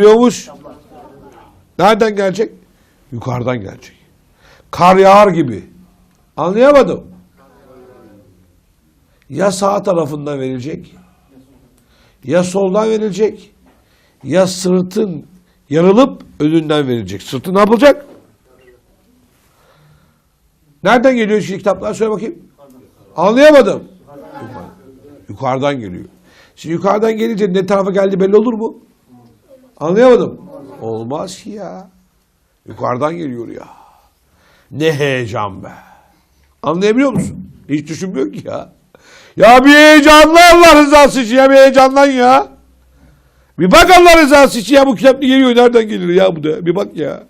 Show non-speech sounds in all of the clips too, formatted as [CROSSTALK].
Geliyormuş. Nereden gelecek? Yukarıdan gelecek. Kar yağar gibi. Anlayamadım. Ya sağ tarafından verilecek, ya soldan verilecek, ya sırtın yarılıp önünden verilecek. Sırtı ne yapılacak? Nereden geliyor şimdi kitaplar? Söyle bakayım. Anlayamadım. Yukarı- Yukarıdan geliyor. Şimdi yukarıdan gelince ne tarafa geldi belli olur mu? Anlayamadım. Olmaz ki ya. Yukarıdan geliyor ya. Ne heyecan be. Anlayabiliyor musun? Hiç düşünmüyor ki ya. Ya bir heyecanlı Allah rızası için ya bir heyecanlan ya. Bir bak Allah rızası için ya bu kitap geliyor nereden gelir ya bu da bir bak ya.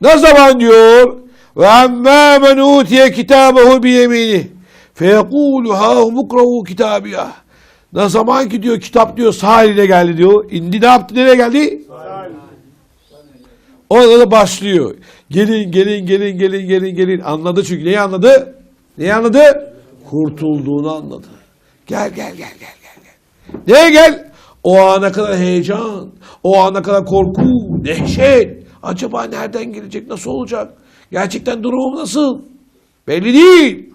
Ne zaman diyor? Ve emmâ men utiye kitâbehu biyemini feyekûlu hâhum ukra'u kitâbiyah. Ne zaman ki diyor kitap diyor sağ eline geldi diyor. İndi ne yaptı nereye geldi? Orada da başlıyor. Gelin gelin gelin gelin gelin gelin. Anladı çünkü neyi anladı? Neyi anladı? Kurtulduğunu anladı. Gel gel gel gel gel. gel. Neye gel? O ana kadar heyecan, o ana kadar korku, dehşet. Acaba nereden gelecek, nasıl olacak? Gerçekten durumum nasıl? Belli değil.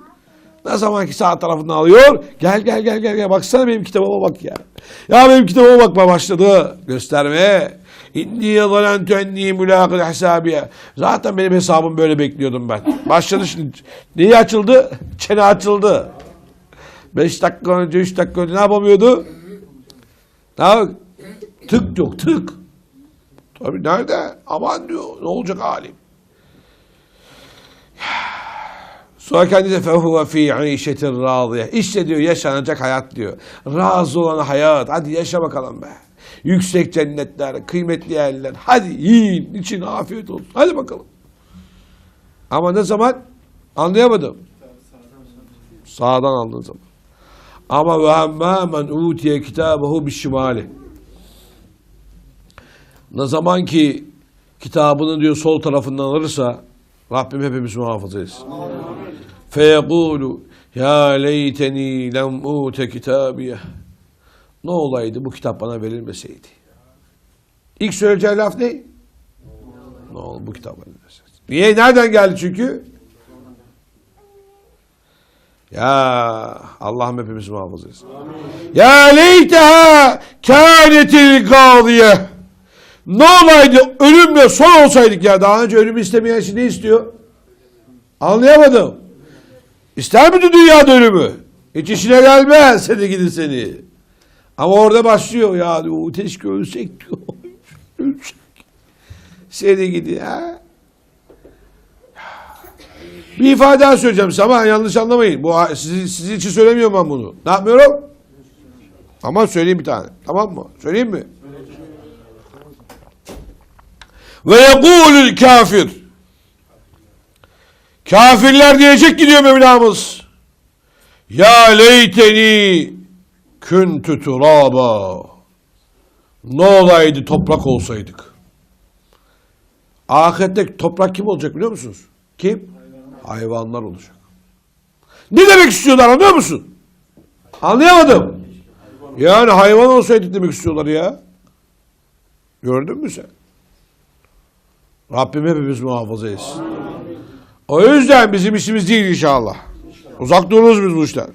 Ne zaman ki sağ tarafını alıyor. Gel gel gel gel gel. Baksana benim kitabıma bak ya. Ya benim kitabıma bakma başladı. Gösterme. İnni zalentu enni mülâkıl hesabiye. Zaten benim hesabım böyle bekliyordum ben. Başladı şimdi. Neyi açıldı? Çene açıldı. Beş dakika önce, üç dakika önce ne yapamıyordu? Ne Tık yok, tık. Tabii nerede? Aman diyor. Ne olacak halim? Sonra kendisi fehuve fi işetin râziye. İşte diyor yaşanacak hayat diyor. Razı olan hayat. Hadi yaşa bakalım be. Yüksek cennetler, kıymetli yerler. Hadi yiyin, için afiyet olsun. Hadi bakalım. Ama ne zaman? Anlayamadım. Sağdan aldığın zaman. Ama ve emmâ men utiye kitâbehu bişimâli. Ne zaman ki kitabını diyor sol tarafından alırsa Rabbim hepimiz muhafaza etsin. Feyekulu ya leyteni lem ute kitabiye. Ne olaydı bu kitap bana verilmeseydi. İlk söyleyeceği laf ne? Ne oldu bu kitap bana verilmeseydi. Niye? Nereden geldi çünkü? Ya Allah'ım hepimiz muhafaza etsin. Ya leyteha kânetil gâziye. Ne olaydı ölümle son olsaydık ya. Daha önce ölüm istemeyen şey ne istiyor? Anlayamadım. İster miydin dünyada ölümü? Hiç işine gelmez seni gidi seni. Ama orada başlıyor ya diyor. Keşke ölsek diyor. [LAUGHS] ölsek. Seni gidi ha. Bir ifade daha söyleyeceğim ama yanlış anlamayın. Bu sizi, sizi için söylemiyorum ben bunu. Ne yapmıyorum? Ama söyleyeyim bir tane. Tamam mı? Söyleyeyim mi? Ve yekulül kafir. Kafirler diyecek gidiyor Mevlamız. Ya leyteni küntü turaba. Ne olaydı toprak olsaydık. Ahirette toprak kim olacak biliyor musunuz? Kim? Hayvanlar olacak. Ne demek istiyorlar anlıyor musun? Anlayamadım. Yani hayvan olsaydık demek istiyorlar ya. Gördün mü sen? Rabbim hepimiz muhafaza etsin. O yüzden bizim işimiz değil inşallah. Uzak dururuz biz bu işler.